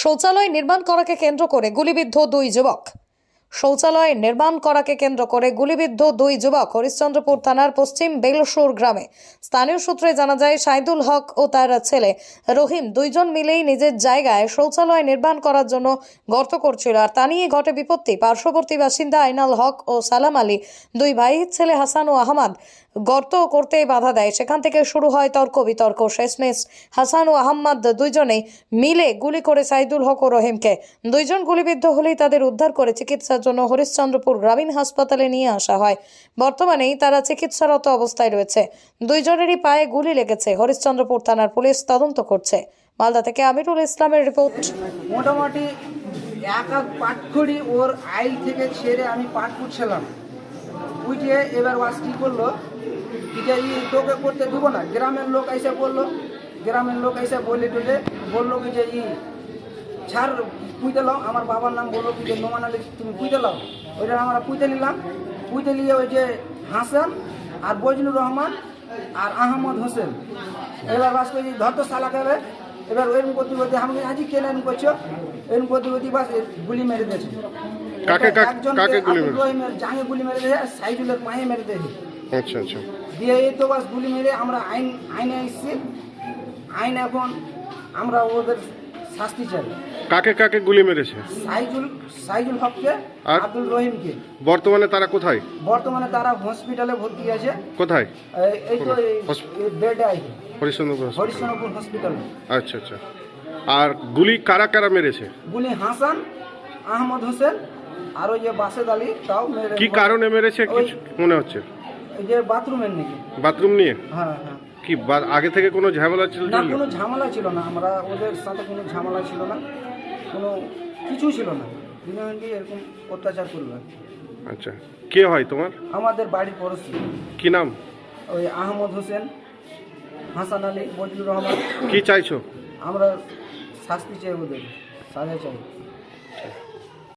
শৌচালয় নির্মাণ করাকে কেন্দ্র করে গুলিবিদ্ধ দুই যুবক। শৌচালয় নির্মাণ করাকে কেন্দ্র করে গুলিবিদ্ধ দুই যুবক হরিশ্চন্দ্রপুর থানার পশ্চিম বেলসুর গ্রামে। স্থানীয় সূত্রে জানা যায়, সাইদুল হক ও তার ছেলে রহিম দুইজন মিলেই নিজের জায়গায় শৌচালয় নির্মাণ করার জন্য গর্ত করছিল আর তা নিয়ে ঘটে বিপত্তি। পার্শ্ববর্তী বাসিন্দা আইনাল হক ও সালাম আলী দুই ভাইয়ের ছেলে হাসান ও আহমদ, গর্ত করতে বাধা দেয়। সেখান থেকে শুরু হয় তর্ক বিতর্ক, শেষমেশ হাসান ও আহম্মদ দুইজনেই মিলে গুলি করে সাইদুল হক ও রহিমকে। দুইজন গুলিবিদ্ধ হলেই তাদের উদ্ধার করে চিকিৎসার জন্য হরিশ্চন্দ্রপুর গ্রামীণ হাসপাতালে নিয়ে আসা হয়। বর্তমানেই তারা চিকিৎসারত অবস্থায় রয়েছে। দুইজনেরই পায়ে গুলি লেগেছে। হরিশ্চন্দ্রপুর থানার পুলিশ তদন্ত করছে। মালদা থেকে আমিরুল ইসলামের রিপোর্ট। মোটামুটি এক এক পাটখড়ি ওর আইল থেকে ছেড়ে আমি পাট করছিলাম উঠে এবার ওয়াজ কী করল? তোকে করতে দিব না। গ্রামের লোক এসে বলল। গ্রামের লোক এসে বলে টলে বলল যে ই ছাড় পুঁতে লাও। আমার বাবার নাম বলল কি যে নোমান আলী তুমি পুঁতে লাও। ওইটা আমরা পুঁতে নিলাম। পুঁতে নিয়ে ওই যে হাসান আর বজলুর রহমান আর আহমদ হোসেন। এবার বাস করে ধর তো সালা করে এবার এরকম করতে করতে আমাকে আজই কেন এরকম করছ? এরকম করতে করতে বাস গুলি মেরে দিয়েছে। একজনকে গুলি জাঙে মেরে দিয়েছে আর সাইদুলের পায়ে মেরে দিয়েছে। আচ্ছা আচ্ছা। দিয়ে এই তো বাস গুলি মেরে আমরা আইন আইনে এসেছি আইন এখন আমরা ওদের শাস্তি চাই। কাকে কাকে গুলি মেরেছে? সাইজুল সাইজুল হককে আর? আব্দুল রহিমকে। বর্তমানে তারা কোথায়? বর্তমানে তারা হসপিটালে ভর্তি আছে। কোথায়? এই- তো বেডে আছে। হরিশ্চন্দ্রপুর হাসপাতাল। হরিশচন্দ্রপুর আচ্ছা আচ্ছা। আর গুলি কারা কারা মেরেছে? গুলি হাসান আহমদ হোসেন আর ওই যে বাসেদ আলী তাও মেরে কি কারণে মেরেছে? মনে হচ্ছে? এই যে বাথরুমের নাকি বাথরুম নিয়ে? হ্যাঁ হ্যাঁ। কি বা- আগে থেকে কোনো ঝামেলা ছিল না কোনো ঝামেলা ছিল না। আমরা ওদের সাথে কোনো ঝামেলা ছিল না। কোনো কিছু ছিল না। দিনবন্দি এরকম অত্যাচার করবে আচ্ছা। কে হয় তোমার? আমাদের বাড়ির পড়োশি। কি নাম? ওই আহমদ হোসেন হাসান আলী বজলুর রহমান। কি চাইছো? আমরা শাস্তি চাই ওদের। সাজা চাই।